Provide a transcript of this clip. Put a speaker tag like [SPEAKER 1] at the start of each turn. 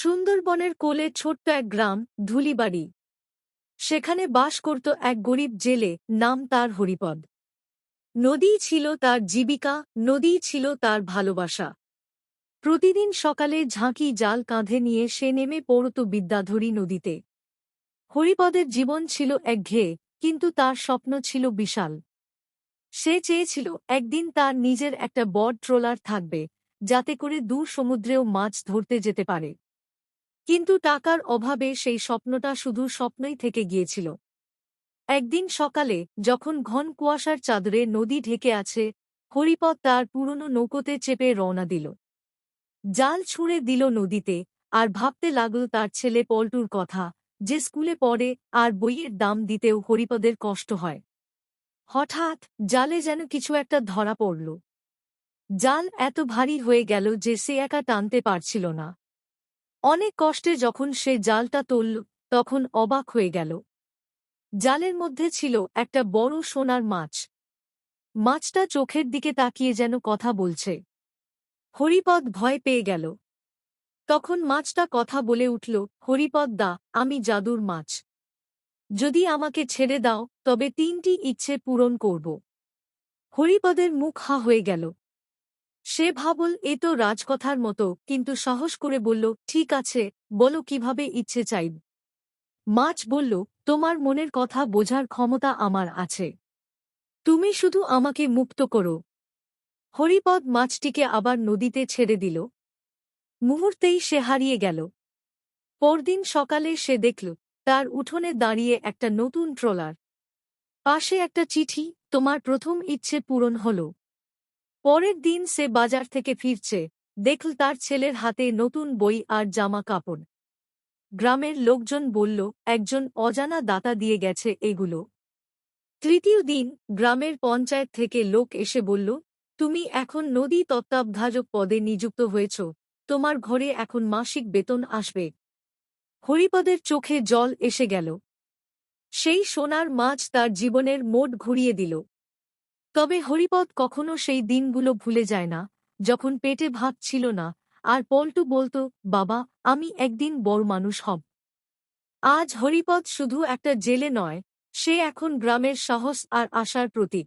[SPEAKER 1] সুন্দরবনের কোলে ছোট্ট এক গ্রাম ধুলিবাড়ি। সেখানে বাস করত এক গরিব জেলে, নাম তার হরিপদ। নদী ছিল তার জীবিকা, নদী ছিল তার ভালোবাসা। প্রতিদিন সকালে ঝাঁকি জাল কাঁধে নিয়ে সে নেমে পড়ত বিদ্যাধরী নদীতে। হরিপদের জীবন ছিল একঘেয়ে কিন্তু তার স্বপ্ন ছিল বিশাল। সে চেয়েছিল, একদিন তার নিজের একটা বড ট্রোলার থাকবে, যাতে করে দূর সমুদ্রেও মাছ ধরতে যেতে পারে। কিন্তু টাকার অভাবে সেই স্বপ্নটা শুধু স্বপ্নই থেকে গিয়েছিল। একদিন সকালে যখন ঘন কুয়াশার চাদরে নদী ঢেকে আছে, হরিপদ তার পুরনো নৌকোতে চেপে রওনা দিল। জাল ছুঁড়ে দিল নদীতে আর ভাবতে লাগল তার ছেলে পল্টুর কথা, যে স্কুলে পড়ে আর বইয়ের দাম দিতেও হরিপদের কষ্ট হয়। হঠাৎ জালে যেন কিছু একটা ধরা পড়ল। জাল এত ভারী হয়ে গেল যে সে একা টানতে পারছিল না। অনেক কষ্টে যখন সে জালটা তুলল, তখন অবাক হয়ে গেল। জালের মধ্যে ছিল একটা বড় সোনার মাছ। মাছটা চোখের দিকে তাকিয়ে যেন কথা বলছে। হরিপদ ভয় পেয়ে গেল। তখন মাছটা কথা বলে উঠল, হরিপদ দা, আমি জাদুর মাছ। যদি আমাকে ছেড়ে দাও, তবে তিনটি ইচ্ছে পূরণ করব। হরিপদের মুখ হা হয়ে গেল। সে ভাবল, এ তো রাজকথার মতো। কিন্তু সাহস করে বলল, ঠিক আছে, বলো কীভাবে ইচ্ছে চাইব? মাছ বলল, তোমার মনের কথা বোঝার ক্ষমতা আমার আছে। তুমি শুধু আমাকে মুক্ত করো। হরিপদ মাছটিকে আবার নদীতে ছেড়ে দিল। মুহূর্তেই সে হারিয়ে গেল। পরদিন সকালে সে দেখল, তার উঠোনে দাঁড়িয়ে একটা নতুন ট্রলার। পাশে একটা চিঠি, তোমার প্রথম ইচ্ছে পূরণ হল। পরের দিন সে বাজার থেকে ফিরছে, দেখল তার ছেলের হাতে নতুন বই আর জামা কাপড়। গ্রামের লোকজন বলল, একজন অজানা দাতা দিয়ে গেছে এগুলো। তৃতীয় দিন গ্রামের পঞ্চায়েত থেকে লোক এসে বলল, তুমি এখন নদী তত্ত্বাবধায়ক পদে নিযুক্ত হয়েছ, তোমার ঘরে এখন মাসিক বেতন আসবে। হরিপদের চোখে জল এসে গেল। সেই সোনার মাছ তার জীবনের মোট ঘুরিয়ে দিল। তবে হরিপদ কখনো সেই দিনগুলো ভুলে যায় না, যখন পেটে ভাত ছিল না, আর পল্টু বলত, বাবা, আমি একদিন বড় মানুষ হব। আজ হরিপদ শুধু একটা জেলে নয়, সে এখন গ্রামের সাহস আর আশার প্রতীক।